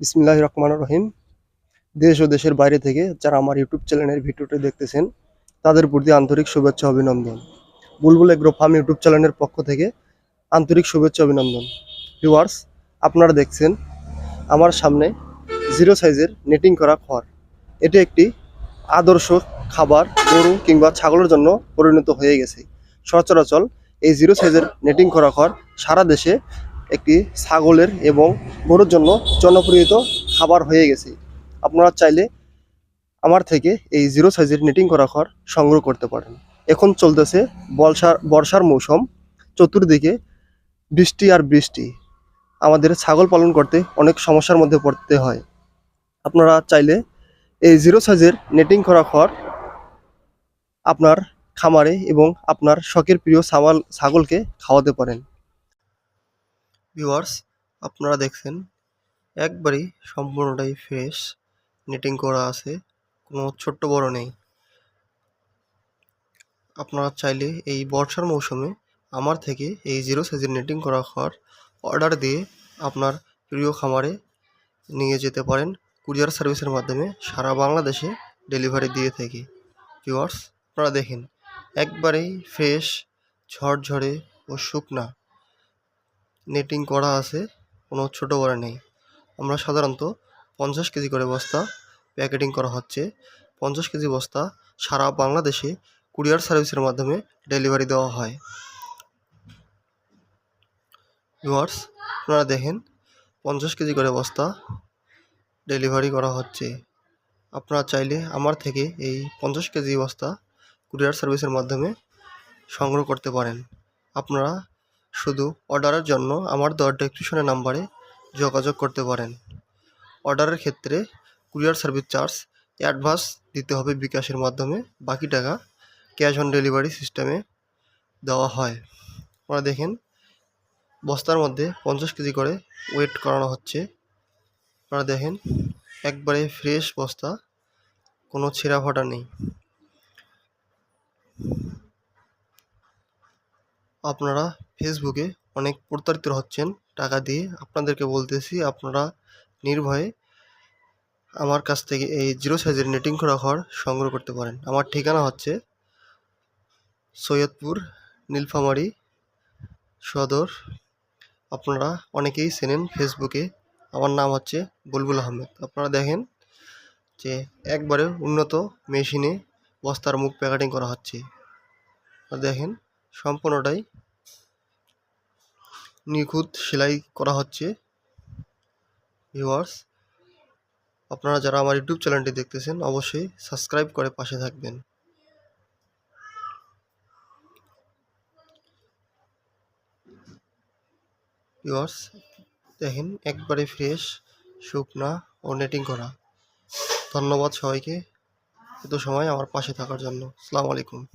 বিসমিল্লাহ রহমান রহিম। দেশ ও দেশের বাইরে থেকে যারা আমার ইউটিউব চ্যানেলের ভিডিওটি দেখতেছেন, তাদের প্রতি আন্তরিক শুভেচ্ছা অভিনন্দন। বুলবুল এগ্রো ফার্ম ইউটিউব চ্যানেলের পক্ষ থেকে আন্তরিক শুভেচ্ছা অভিনন্দন। ভিউয়ার্স, আপনারা দেখছেন আমার সামনে জিরো সাইজের নেটিং করা খড়। এটি একটি আদর্শ খাবার, গরু কিংবা ছাগলের জন্য পরিণত হয়ে গেছে। সচরাচর এই জিরো সাইজের নেটিং করা খড় সারা দেশে একটি ছাগলের এবং গরুর জন্য জনপ্রিয়ত খাবার হয়ে গেছে। আপনারা চাইলে আমার থেকে এই জিরো সাইজের নেটিং করা খড় সংগ্রহ করতে পারেন। এখন চলতেছে বর্ষার বর্ষার মৌসুম। চতুর্দিকে বৃষ্টি আর বৃষ্টি। আমাদের ছাগল পালন করতে অনেক সমস্যার মধ্যে পড়তে হয়। আপনারা চাইলে এই জিরো সাইজের নেটিং করা খড় আপনার খামারে এবং আপনার শখের প্রিয় ছাগল ছাগলকে খাওয়াতে পারেন। ভিউয়ার্স আপনারা দেখছেন, একবারই সম্পূর্ণটাই ফ্রেশ নেটিং করা আছে, কোনো ছোট্ট বড় নেই। আপনারা চাইলে এই বর্ষার মৌসুমে আমার থেকে এই জিরো সাইজের নেটিং করা খড় অর্ডার দিয়ে আপনার প্রিয় খামারে নিয়ে যেতে পারেন কুরিয়ার সার্ভিসের মাধ্যমে সারা বাংলাদেশে ডেলিভারি দিয়ে থাকি। ভিউয়ার্স আপনারা দেখেন, একবারেই ফ্রেশ ঝরঝরে ও শুকনা। নেটিং করা আছে, কোনো ছোটো বড় নেই। আমরা সাধারণত পঞ্চাশ কেজি করে বস্তা প্যাকেটিং করা হচ্ছে। পঞ্চাশ কেজি বস্তা সারা বাংলাদেশে কুরিয়ার সার্ভিসের মাধ্যমে ডেলিভারি দেওয়া হয়। ভিউয়ার্স, আপনারা দেখেন, পঞ্চাশ কেজি করে বস্তা ডেলিভারি করা হচ্ছে। আপনারা চাইলে আমার থেকে এই পঞ্চাশ কেজি বস্তা কুরিয়ার সার্ভিসের মাধ্যমে সংগ্রহ করতে পারেন। আপনারা শুধু অর্ডারের জন্য আমার দেওয়া ডেসক্রিপশনের নাম্বারে যোগাযোগ করতে পারেন। অর্ডারের ক্ষেত্রে কুরিয়ার সার্ভিস চার্জ, অ্যাডভান্স দিতে হবে বিকাশের মাধ্যমে, বাকি টাকা ক্যাশ অন ডেলিভারি সিস্টেমে দেওয়া হয়। আপনারা দেখেন, বস্তার মধ্যে পঞ্চাশ কেজি করে ওয়েট করানো হচ্ছে। আপনারা দেখেন, একবারে ফ্রেশ বস্তা, কোনো ছেঁড়া ফাটা নেই। আপনারা ফেসবুকে অনেক প্রতারিত হচ্ছেন। টাকা দিয়ে আপনাদেরকে বলতেছি, আপনারা নির্ভয়ে আমার কাছ থেকে এই জিরো সাইজের নেটিং করা ঘর সংগ্রহ করতে পারেন। আমার ঠিকানা হচ্ছে সৈয়দপুর, নীলফামারী সদর। আপনারা অনেকেই চেনেন ফেসবুকে আমার নাম হচ্ছে বুলবুল আহমেদ। আপনারা দেখেন যে একবারে উন্নত মেশিনে বস্তার মুখ প্যাকেটিং করা হচ্ছে। দেখেন, সম্পূর্ণটাই নিখুঁত সেলাই করা হচ্ছে। ভিউয়ার্স আপনারা যারা আমার ইউটিউব চ্যানেলটি দেখতেছেন, অবশ্যই সাবস্ক্রাইব করে পাশে থাকবেন। ভিউয়ার্স দেখেন একবারে ফ্রেশ শুকনা ও নেটিং করা। ধন্যবাদ সবাইকে এত সময় আমার পাশে থাকার জন্য। আসসালামু আলাইকুম।